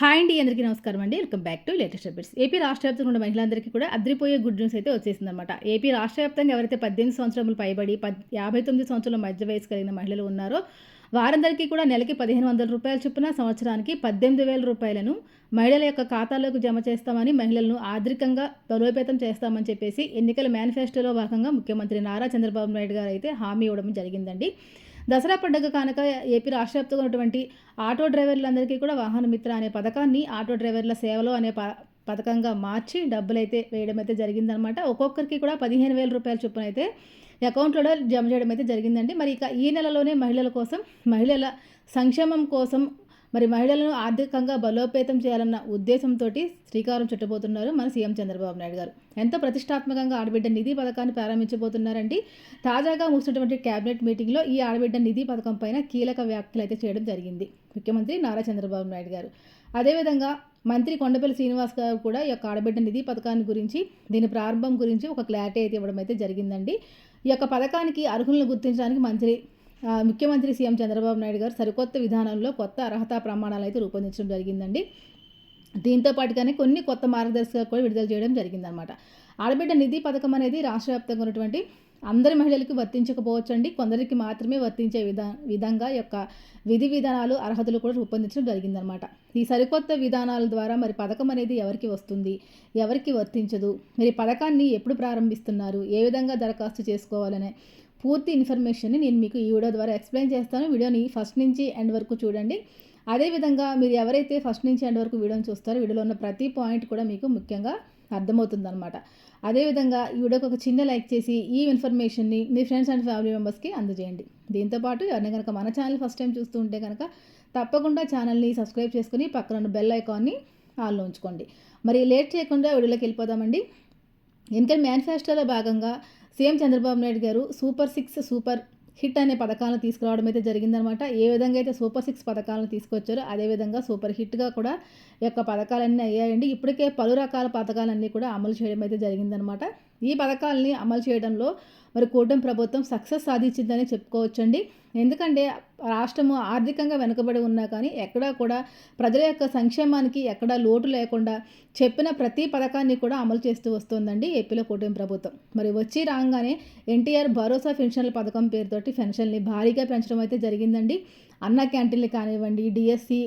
Hi అండి అందరికీ నమస్కారం అండి. Welcome back to latest updates. AP రాష్ట్ర వ్యాప్తంగా ఉన్న మహిళలందరికీ కూడా అద్రిపోయే గుడ్ న్యూస్ అయితే వచ్చేసిందనమాట ఏపీ రాష్ట్ర వ్యాప్తంగా ఎవరైతే పద్దెనిమిది సంవత్సరములు పైబడి పద్ యాభై తొమ్మిది సంవత్సరాల మధ్య వయసు కలిగిన మహిళలు ఉన్నారో వారందరికీ కూడా నెలకి పదిహేను వందల రూపాయల చొప్పున సంవత్సరానికి పద్దెనిమిది వేల రూపాయలను మహిళల యొక్క ఖాతాలోకి జమ చేస్తామని మహిళలను ఆర్థికంగా బలోపేతం చేస్తామని చెప్పేసి ఎన్నికల మేనిఫెస్టోలో భాగంగా ముఖ్యమంత్రి నారా చంద్రబాబు నాయుడు గారు అయితే హామీ ఇవ్వడం జరిగిందండి. దసరా పండుగ కానుక ఏపీ రాష్ట్ర వ్యాప్తంగా ఉన్నటువంటి ఆటో డ్రైవర్లందరికీ కూడా వాహన మిత్ర అనే పథకాన్ని ఆటో డ్రైవర్ల సేవలో అనే ప పథకంగా మార్చి డబ్బులైతే వేయడం అయితే జరిగిందనమాట ఒక్కొక్కరికి కూడా పదిహేను వేల రూపాయల చొప్పున అయితే అకౌంట్లో జమ చేయడం అయితే జరిగిందండి. మరి ఇక ఈ నెలలోనే మహిళల కోసం మహిళల సంక్షేమం కోసం మరి మహిళలను ఆర్థికంగా బలోపేతం చేయాలన్న ఉద్దేశంతో శ్రీకారం చుట్టబోతున్నారు మన సీఎం చంద్రబాబు నాయుడు గారు. ఎంతో ప్రతిష్టాత్మకంగా ఆడబిడ్డ నిధి పథకాన్ని ప్రారంభించబోతున్నారండి. తాజాగా ముగిసినటువంటి కేబినెట్ మీటింగ్లో ఈ ఆడబిడ్డ నిధి పథకం పైన కీలక వ్యాఖ్యలు అయితే చేయడం జరిగింది. ముఖ్యమంత్రి నారా చంద్రబాబు నాయుడు గారు. అదేవిధంగా మంత్రి కొండపల్లి శ్రీనివాస్ గారు కూడా ఈ యొక్క ఆడబిడ్డ నిధి పథకాన్ని గురించి దీని ప్రారంభం గురించి ఒక క్లారిటీ అయితే ఇవ్వడం అయితే జరిగిందండి. ఈ యొక్క పథకానికి అర్హులను గుర్తించడానికి మంత్రి ముఖ్యమంత్రి సీఎం చంద్రబాబు నాయుడు గారు సరికొత్త విధానంలో కొత్త అర్హత ప్రమాణాలు అయితే రూపొందించడం జరిగిందండి. దీంతో పాటుగానే కొన్ని కొత్త మార్గదర్శకాలు కూడా విడుదల చేయడం జరిగిందనమాట ఆడబిడ్డ నిధి పథకం అనేది రాష్ట్ర వ్యాప్తంగా ఉన్నటువంటి అందరి మహిళలకు వర్తించకపోవచ్చండి. కొందరికి మాత్రమే వర్తించే విధా విధంగా యొక్క విధి విధానాలు అర్హతలు కూడా రూపొందించడం జరిగిందనమాట ఈ సరికొత్త విధానాల ద్వారా మరి పథకం అనేది ఎవరికి వస్తుంది? ఎవరికి వర్తించదు? మరి పథకాన్ని ఎప్పుడు ప్రారంభిస్తున్నారు? ఏ విధంగా దరఖాస్తు చేసుకోవాలనే పూర్తి ఇన్ఫర్మేషన్ని నేను మీకు ఈ వీడియో ద్వారా ఎక్స్ప్లెయిన్ చేస్తాను. వీడియోని ఫస్ట్ నుంచి ఎండ్ వరకు చూడండి. అదేవిధంగా మీరు ఎవరైతే ఫస్ట్ నుంచి ఎండ్ వరకు వీడియోని చూస్తారో వీడియోలో ఉన్న ప్రతి పాయింట్ కూడా మీకు ముఖ్యంగా అర్థమవుతుందన్నమాట. అదేవిధంగా ఈ వీడియోకి ఒక చిన్న లైక్ చేసి ఈ ఇన్ఫర్మేషన్ని మీ ఫ్రెండ్స్ అండ్ ఫ్యామిలీ మెంబర్స్కి అందజేయండి. దీంతోపాటు ఎవరైనా కనుక మన ఛానల్ ఫస్ట్ టైం చూస్తూ ఉంటే కనుక తప్పకుండా ఛానల్ని సబ్స్క్రైబ్ చేసుకుని పక్కన ఉన్న బెల్ ఐకాన్ని ఆన్లో ఉంచుకోండి. మరి లేట్ చేయకుండా వీడియోలోకి వెళ్ళిపోదామండి. ఎందుకంటే మేనిఫెస్టోలో భాగంగా సీఎం చంద్రబాబు నాయుడు గారు సూపర్ సిక్స్ సూపర్ హిట్ అనే పథకాలను తీసుకురావడం అయితే జరిగిందనమాట ఏ విధంగా అయితే సూపర్ సిక్స్ పథకాలను తీసుకొచ్చారో అదేవిధంగా సూపర్ హిట్గా కూడా ఈ యొక్క పథకాలన్నీ అయ్యాయండి. ఇప్పటికే పలు రకాల పథకాలన్నీ కూడా అమలు చేయడం అయితే జరిగిందనమాట ఈ పథకాలని అమలు చేయడంలో మరి కూటమి ప్రభుత్వం సక్సెస్ సాధించిందని చెప్పుకోవచ్చండి. ఎందుకంటే రాష్ట్రము ఆర్థికంగా వెనుకబడి ఉన్నా కానీ ఎక్కడా కూడా ప్రజల యొక్క సంక్షేమానికి ఎక్కడా లోటు లేకుండా చెప్పిన ప్రతి పథకాన్ని కూడా అమలు చేస్తూ వస్తుందండి ఏపీలో కూటమి ప్రభుత్వం. మరి వచ్చి రాగానే ఎన్టీఆర్ భరోసా పెన్షన్ల పథకం పేరుతోటి పెన్షన్ని భారీగా పెంచడం అయితే జరిగిందండి. అన్న క్యాంటీన్లు కానివ్వండి డిఎస్సి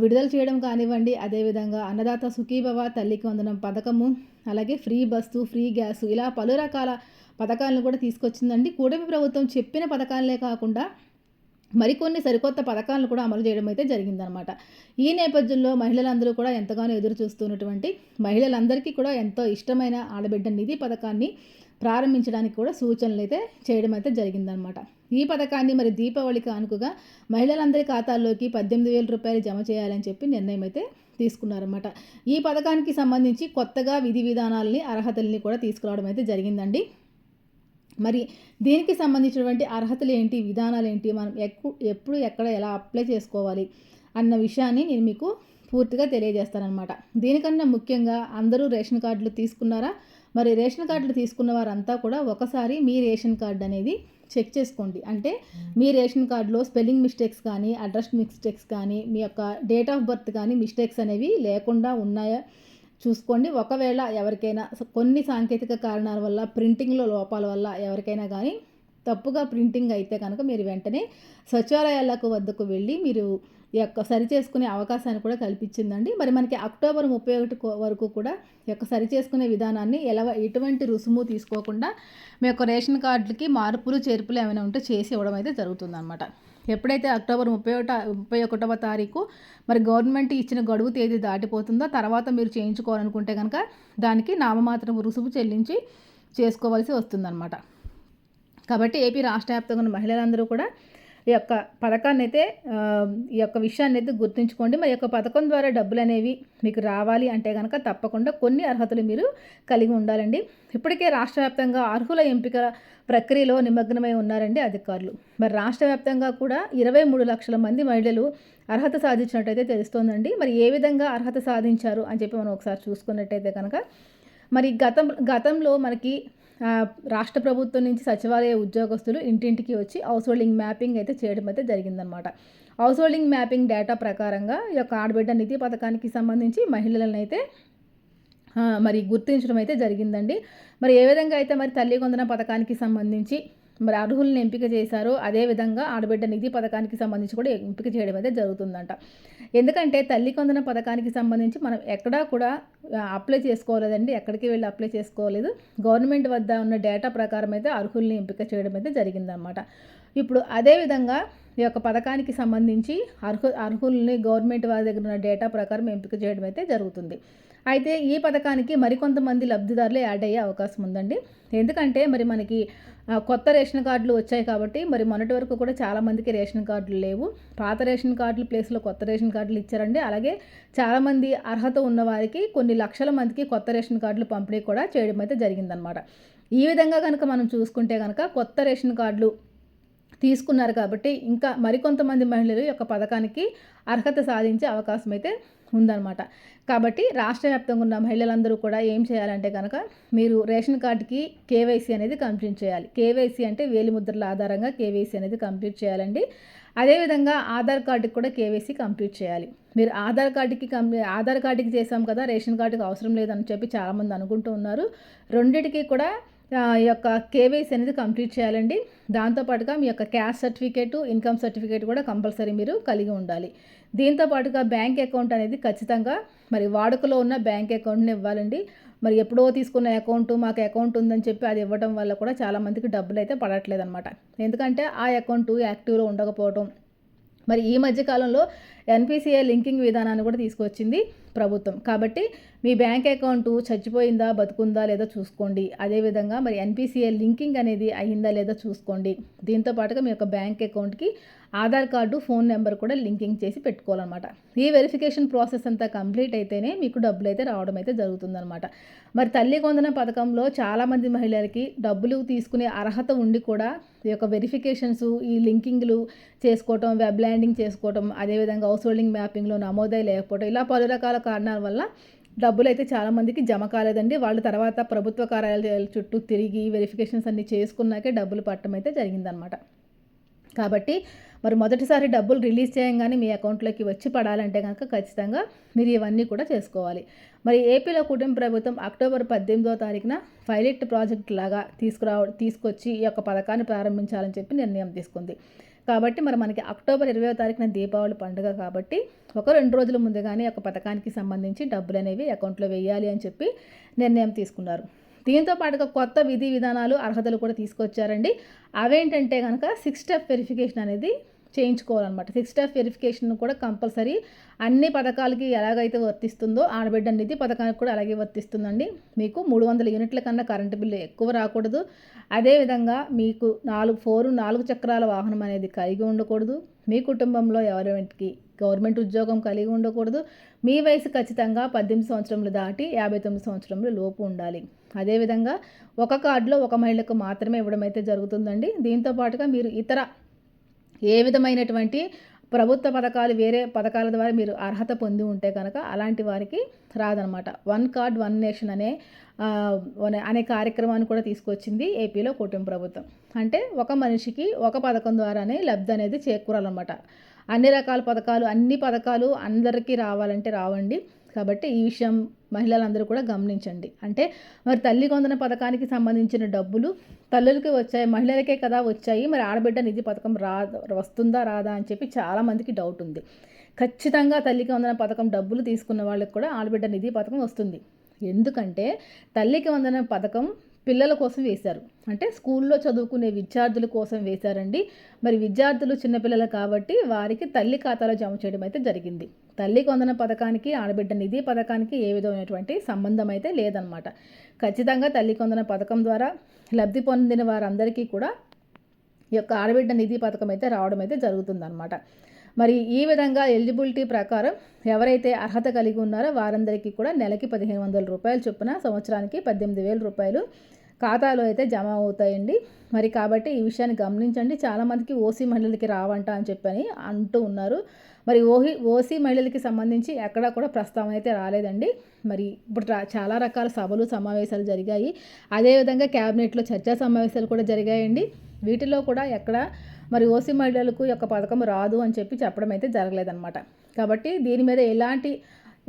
విడుదల చేయడం కానివ్వండి అదేవిధంగా అన్నదాత సుఖీభవ తల్లికి వందనం పథకము అలాగే ఫ్రీ బస్సు ఫ్రీ గ్యాసు ఇలా పలు రకాల పథకాలను కూడా తీసుకొచ్చిందండి. కూటమి ప్రభుత్వం చెప్పిన పథకాలనే కాకుండా మరికొన్ని సరికొత్త పథకాలను కూడా అమలు చేయడం అయితే జరిగిందనమాట. ఈ నేపథ్యంలో మహిళలందరూ కూడా ఎంతగానో ఎదురు చూస్తున్నటువంటి మహిళలందరికీ కూడా ఎంతో ఇష్టమైన ఆడబిడ్డ నిధి పథకాన్ని ప్రారంభించడానికి కూడా సూచనలు అయితే చేయడం అయితే జరిగిందనమాట. ఈ పథకాన్ని మరి దీపావళి కానుకగా మహిళలందరి ఖాతాల్లోకి పద్దెనిమిది వేల రూపాయలు జమ చేయాలని చెప్పి నిర్ణయం అయితే తీసుకున్నారన్నమాట ఈ పథకానికి సంబంధించి కొత్తగా విధి విధానాలని అర్హతల్ని కూడా తీసుకురావడం అయితే జరిగిందండి. మరి దీనికి సంబంధించినటువంటి అర్హతలు ఏంటి విధానాలు ఏంటి మనం ఎక్కు ఎప్పుడు ఎక్కడ ఎలా అప్లై చేసుకోవాలి అన్న విషయాన్ని నేను మీకు పూర్తిగా తెలియజేస్తానమాట దీనికన్నా ముఖ్యంగా అందరూ రేషన్ కార్డులు తీసుకున్నారా? మరి రేషన్ కార్డులు తీసుకున్న వారంతా కూడా ఒకసారి మీ రేషన్ కార్డు అనేది చెక్ చేసుకోండి. అంటే మీ రేషన్ కార్డులో స్పెల్లింగ్ మిస్టేక్స్ కానీ అడ్రస్ మిస్టేక్స్ కానీ మీ యొక్క డేట్ ఆఫ్ బర్త్ కానీ మిస్టేక్స్ అనేవి లేకుండా ఉన్నాయా? చూసుకోండి. ఒకవేళ ఎవరికైనా కొన్ని సాంకేతిక కారణాల వల్ల ప్రింటింగ్లో లోపాల వల్ల ఎవరికైనా కానీ తప్పుగా ప్రింటింగ్ అయితే కనుక మీరు వెంటనే సచివాలయాలకు వద్దకు వెళ్ళి మీరు యొక్క సరి చేసుకునే అవకాశాన్ని కూడా కల్పించిందండి. మరి మనకి అక్టోబర్ ముప్పై ఒకటి వరకు కూడా యొక్క సరి చేసుకునే విధానాన్ని ఎలా ఎటువంటి రుసుము తీసుకోకుండా మీ యొక్క రేషన్ కార్డులకి మార్పులు చేర్పులు ఏమైనా ఉంటే చేసి ఇవ్వడం అయితే జరుగుతుందన్నమాట. ఎప్పుడైతే అక్టోబర్ ముప్పై ఒకట ముప్పై ఒకటవ తారీఖు మరి గవర్నమెంట్ ఇచ్చిన గడువు తేదీ దాటిపోతుందో తర్వాత మీరు చేయించుకోవాలనుకుంటే కనుక దానికి నామమాత్రం రుసుము చెల్లించి చేసుకోవాల్సి వస్తుందన్నమాట. కాబట్టి ఏపీ రాష్ట్ర వ్యాప్తంగా ఉన్న మహిళలందరూ కూడా ఈ యొక్క పథకాన్ని అయితే ఈ యొక్క విషయాన్ని అయితే గుర్తుంచుకోండి. మరి యొక్క పథకం ద్వారా డబ్బులు అనేవి మీకు రావాలి అంటే కనుక తప్పకుండా కొన్ని అర్హతలు మీరు కలిగి ఉండాలండి. ఇప్పటికే రాష్ట్ర వ్యాప్తంగా అర్హుల ఎంపిక ప్రక్రియలో నిమగ్నమై ఉన్నారండి అధికారులు. మరి రాష్ట్ర వ్యాప్తంగా కూడా ఇరవై మూడు లక్షల మంది మహిళలు అర్హత సాధించినట్టయితే తెలుస్తోందండి. మరి ఏ విధంగా అర్హత సాధించారు అని చెప్పి మనం ఒకసారి చూసుకున్నట్టయితే కనుక మరి గతం గతంలో మనకి రాష్ట్ర ప్రభుత్వం నుంచి సచివాలయ ఉద్యోగస్తులు ఇంటింటికి వచ్చి హౌస్ హోల్డింగ్ మ్యాపింగ్ అయితే చేయడం అయితే జరిగిందనమాట హౌస్ హోల్డింగ్ మ్యాపింగ్ డేటా ప్రకారంగా ఈ యొక్క ఆడబిడ్డ నిధి పథకానికి సంబంధించి మహిళలను అయితే మరి గుర్తించడం అయితే జరిగిందండి. మరి ఏ విధంగా అయితే మరి తల్లి కొందన పథకానికి సంబంధించి మరి అర్హులను ఎంపిక చేశారో అదేవిధంగా ఆడబిడ్డ నిధి పథకానికి సంబంధించి కూడా ఎంపిక చేయడం అయితే జరుగుతుందంట. ఎందుకంటే తల్లి కొందన పథకానికి సంబంధించి మనం ఎక్కడా కూడా అప్లై చేసుకోలేదండి. ఎక్కడికి వెళ్ళి అప్లై చేసుకోలేదు. గవర్నమెంట్ వద్ద ఉన్న డేటా ప్రకారం అయితే అర్హుల్ని ఎంపిక చేయడం అయితే జరిగిందనమాట ఇప్పుడు అదేవిధంగా ఈ యొక్క పథకానికి సంబంధించి అర్హు అర్హుల్ని గవర్నమెంట్ వారి దగ్గర ఉన్న డేటా ప్రకారం ఎంపిక చేయడం అయితే జరుగుతుంది. అయితే ఈ పథకానికి మరికొంతమంది లబ్ధిదారులు యాడ్ అయ్యే అవకాశం ఉందండి. ఎందుకంటే మరి మనకి కొత్త రేషన్ కార్డులు వచ్చాయి కాబట్టి మరి మొన్నటి వరకు కూడా చాలామందికి రేషన్ కార్డులు లేవు. పాత రేషన్ కార్డుల ప్లేస్లో కొత్త రేషన్ కార్డులు ఇచ్చారండి. అలాగే చాలామంది అర్హత ఉన్నవారికి కొన్ని లక్షల మందికి కొత్త రేషన్ కార్డులు పంపిణీ కూడా చేయడం అయితే జరిగిందనమాట ఈ విధంగా కనుక మనం చూసుకుంటే కనుక కొత్త రేషన్ కార్డులు తీసుకున్నారు కాబట్టి ఇంకా మరికొంతమంది మహిళలు యొక్క పథకానికి అర్హత సాధించే అవకాశం అయితే ఉందన్నమాట. కాబట్టి రాష్ట్ర వ్యాప్తంగా ఉన్న మహిళలందరూ కూడా ఏం చేయాలంటే కనుక మీరు రేషన్ కార్డుకి కేవైసీ అనేది కంప్లీట్ చేయాలి. కేవైసీ అంటే వేలిముద్రల ఆధారంగా కేవైసీ అనేది కంప్లీట్ చేయాలండి. అదేవిధంగా ఆధార్ కార్డుకి కూడా కేవైసీ కంప్లీట్ చేయాలి. మీరు ఆధార్ కార్డుకి కంప్లీ ఆధార్ కార్డుకి చేసాం కదా రేషన్ కార్డుకి అవసరం లేదని చెప్పి చాలామంది అనుకుంటూ ఉన్నారు. రెండిటికి కూడా ఈ యొక్క కేవైసీ అనేది కంప్లీట్ చేయాలండి. దాంతోపాటుగా మీ యొక్క క్యాస్ట్ సర్టిఫికేటు ఇన్కమ్ సర్టిఫికేట్ కూడా కంపల్సరీ మీరు కలిగి ఉండాలి. దీంతో పాటుగా బ్యాంక్ అకౌంట్ అనేది ఖచ్చితంగా మరి వాడుకలో ఉన్న బ్యాంక్ అకౌంట్ని ఇవ్వాలండి. మరి ఎప్పుడో తీసుకున్న అకౌంట్ మాకు అకౌంట్ ఉందని చెప్పి అది ఇవ్వడం వల్ల కూడా చాలామందికి డబ్బులు అయితే పడట్లేదు అనమాట ఎందుకంటే ఆ అకౌంట్ యాక్టివ్లో ఉండకపోవడం మరి ఈ మధ్య కాలంలో ఎన్పిసిఐ లింకింగ్ విధానాన్ని కూడా తీసుకొచ్చింది. ప్రభుత్వం. కాబట్టి మీ బ్యాంక్ అకౌంట్ చచ్చిపోయిందా బతుకుందా లేదా చూసుకోండి. అదేవిధంగా మరి ఎన్పిసిఐ లింకింగ్ అనేది అయ్యిందా లేదా చూసుకోండి. దీంతో పాటుగా మీ యొక్క బ్యాంక్ అకౌంట్కి ఆధార్ కార్డు ఫోన్ నెంబర్ కూడా లింకింగ్ చేసి పెట్టుకోవాలన్నమాట. ఈ వెరిఫికేషన్ ప్రాసెస్ అంతా కంప్లీట్ అయితేనే మీకు డబ్బులు అయితే రావడం అయితే జరుగుతుందన్నమాట. మరి తల్లి కొందన పథకంలో చాలామంది మహిళలకి డబ్బులు తీసుకునే అర్హత ఉండి కూడా ఈ యొక్క వెరిఫికేషన్స్ ఈ లింకింగ్లు చేసుకోవటం వెబ్ ల్యాండింగ్ చేసుకోవటం అదేవిధంగా హౌస్ హోల్డింగ్ మ్యాపింగ్లో నమోదై లేకపోవడం ఇలా పలు రకాల కారణాల వల్ల డబ్బులు అయితే చాలామందికి జమ కాలేదండి. వాళ్ళు తర్వాత ప్రభుత్వ కార్యాలయాల చుట్టూ తిరిగి వెరిఫికేషన్స్ అన్నీ చేసుకున్నాకే డబ్బులు పట్టడం అయితే జరిగిందనమాట కాబట్టి మరి మొదటిసారి డబ్బులు రిలీజ్ చేయంగానే మీ అకౌంట్లోకి వచ్చి పడాలంటే కనుక ఖచ్చితంగా మీరు ఇవన్నీ కూడా చేసుకోవాలి. మరి ఏపీలో కుటుంబ ప్రభుత్వం అక్టోబర్ పద్దెనిమిదో తారీఖున పైలట్ ప్రాజెక్ట్ లాగా తీసుకురావ తీసుకొచ్చి ఈ యొక్క పథకాన్ని ప్రారంభించాలని చెప్పి నిర్ణయం తీసుకుంది. కాబట్టి మరి మనకి అక్టోబర్ ఇరవై తారీఖున దీపావళి పండుగ కాబట్టి ఒక రెండు రోజుల ముందుగానే ఒక పథకానికి సంబంధించి డబ్బులు అనేవి అకౌంట్లో వేయాలి అని చెప్పి నిర్ణయం తీసుకున్నారు. దీంతో పాటుగా కొత్త విధి విధానాలు అర్హతలు కూడా తీసుకొచ్చారండి. అవేంటంటే కనుక సిక్స్ స్టెప్ వెరిఫికేషన్ అనేది చేయించుకోవాలన్నమాట. సిక్స్ స్టెప్ వెరిఫికేషన్ కూడా కంపల్సరీ అన్ని పథకాలకి ఎలాగైతే వర్తిస్తుందో ఆడబిడ్డ నిధి పథకానికి కూడా అలాగే వర్తిస్తుందండి. మీకు మూడు వందల యూనిట్ల కన్నా కరెంటు బిల్లు ఎక్కువ రాకూడదు. అదేవిధంగా మీకు నాలుగు ఫోరు నాలుగు చక్రాల వాహనం అనేది కలిగి ఉండకూడదు. మీ కుటుంబంలో ఎవరికి గవర్నమెంట్ ఉద్యోగం కలిగి ఉండకూడదు. మీ వయసు ఖచ్చితంగా పద్దెనిమిది సంవత్సరములు దాటి యాభై తొమ్మిది సంవత్సరములు లోపు ఉండాలి. అదేవిధంగా ఒక కార్డులో ఒక మహిళకు మాత్రమే ఇవ్వడం అయితే జరుగుతుందండి. దీంతో పాటుగా మీరు ఇతర ఏ విధమైనటువంటి ప్రభుత్వ పథకాలు వేరే పథకాల ద్వారా మీరు అర్హత పొంది ఉంటే కనుక అలాంటి వారికి రాదనమాట. వన్ కార్డ్ వన్ నేషన్ అనే అనే కార్యక్రమాన్ని కూడా తీసుకొచ్చింది ఏపీలో కూటమి ప్రభుత్వం. అంటే ఒక మనిషికి ఒక పథకం ద్వారానే లబ్ధి అనేది చేకూరాలన్నమాట. అన్ని రకాల పథకాలు అన్ని పథకాలు అందరికీ రావాలంటే రావండి. కాబట్టి ఈ విషయం మహిళలందరూ కూడా గమనించండి. అంటే మరి తల్లి కొందన పథకానికి సంబంధించిన డబ్బులు తల్లులకి వచ్చాయి మహిళలకే కదా వచ్చాయి మరి ఆడబిడ్డ నిధి పథకం రా వస్తుందా రాదా అని చెప్పి చాలామందికి డౌట్ ఉంది. ఖచ్చితంగా తల్లికి వందన పథకం డబ్బులు తీసుకున్న వాళ్ళకి కూడా ఆడబిడ్డ నిధి పథకం వస్తుంది. ఎందుకంటే తల్లికి వందన పథకం పిల్లల కోసం వేశారు. అంటే స్కూల్లో చదువుకునే విద్యార్థుల కోసం వేశారండి. మరి విద్యార్థులు చిన్నపిల్లలు కాబట్టి వారికి తల్లి ఖాతాలో జమ చేయడం అయితే జరిగింది. తల్లి కొందన పథకానికి ఆడబిడ్డ నిధి పథకానికి ఏ విధమైనటువంటి సంబంధం అయితే లేదనమాట ఖచ్చితంగా తల్లి కొందన పథకం ద్వారా లబ్ధి పొందిన వారందరికీ కూడా ఈ యొక్క ఆడబిడ్డ నిధి పథకం అయితే రావడం అయితే జరుగుతుందన్నమాట. మరి ఈ విధంగా ఎలిజిబిలిటీ ప్రకారం ఎవరైతే అర్హత కలిగి ఉన్నారో వారందరికీ కూడా నెలకి పదిహేను వందల రూపాయలు చొప్పున సంవత్సరానికి పద్దెనిమిది వేల రూపాయలు ఖాతాలో అయితే జమ అవుతాయండి. మరి కాబట్టి ఈ విషయాన్ని గమనించండి. చాలామందికి ఓసీ మహిళలకి రావంట అని చెప్పని అంటూ ఉన్నారు. మరి ఓహి ఓసీ మహిళలకి సంబంధించి ఎక్కడా కూడా ప్రస్తావన అయితే రాలేదండి. మరి ఇప్పుడు చాలా రకాల సభలు సమావేశాలు జరిగాయి. అదేవిధంగా క్యాబినెట్లో చర్చా సమావేశాలు కూడా జరిగాయండి. వీటిలో కూడా ఎక్కడ మరి ఓసీ మహిళలకు ఈ యొక్క పథకం రాదు అని చెప్పి చెప్పడం అయితే జరగలేదన్నమాట. కాబట్టి దీని మీద ఎలాంటి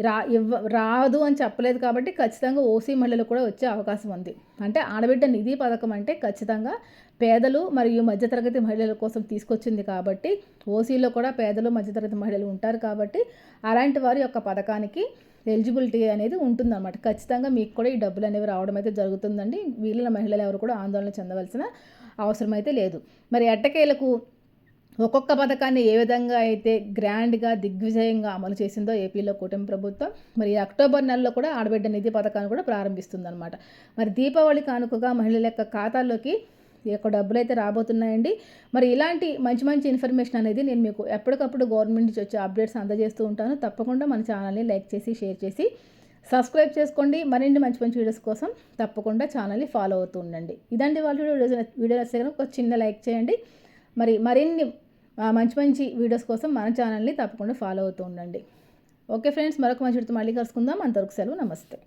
రా ఇవ్వ రాదు అని చెప్పలేదు కాబట్టి ఖచ్చితంగా ఓసీ మహిళలు కూడా వచ్చే అవకాశం ఉంది. అంటే ఆడబిడ్డ నిధి పథకం అంటే ఖచ్చితంగా పేదలు మరియు మధ్యతరగతి మహిళల కోసం తీసుకొచ్చింది కాబట్టి ఓసీలో కూడా పేదలు మధ్యతరగతి మహిళలు ఉంటారు కాబట్టి అలాంటి వారి యొక్క పథకానికి ఎలిజిబిలిటీ అనేది ఉంటుందన్నమాట. ఖచ్చితంగా మీకు కూడా ఈ డబ్బులు అనేవి రావడం అయితే జరుగుతుందండి. వీళ్ళ మహిళలు ఎవరు కూడా ఆందోళన చెందవలసిన అవసరమైతే లేదు. మరి ఎట్టకేలకు ఒక్కొక్క పథకాన్ని ఏ విధంగా అయితే గ్రాండ్గా దిగ్విజయంగా అమలు చేసిందో ఏపీలో కూటమి ప్రభుత్వం మరి అక్టోబర్ నెలలో కూడా ఆడబిడ్డ నిధి పథకాన్ని కూడా ప్రారంభిస్తుందన్నమాట. మరి దీపావళి కానుకగా మహిళల యొక్క ఖాతాల్లోకి యొక్క డబ్బులు అయితే రాబోతున్నాయండి. మరి ఇలాంటి మంచి మంచి ఇన్ఫర్మేషన్ అనేది నేను మీకు ఎప్పటికప్పుడు గవర్నమెంట్ నుంచి వచ్చే అప్డేట్స్ అందజేస్తూ ఉంటాను. తప్పకుండా మన ఛానల్ని లైక్ చేసి షేర్ చేసి సబ్స్క్రైబ్ చేసుకోండి. మరిన్ని మంచి మంచి వీడియోస్ కోసం తప్పకుండా ఛానల్ని ఫాలో అవుతూ ఉండండి. ఇదండి వాళ్ళు వీడియో వీడియో నచ్చితే ఒక చిన్న లైక్ చేయండి. మరి మరిన్ని మంచి మంచి వీడియోస్ కోసం మన ఛానల్ని తప్పకుండా ఫాలో అవుతూ ఉండండి. ఓకే ఫ్రెండ్స్ మరొక మంచి మళ్ళీ కలుసుకుందాం. అంతవరకు సెలవు. నమస్తే.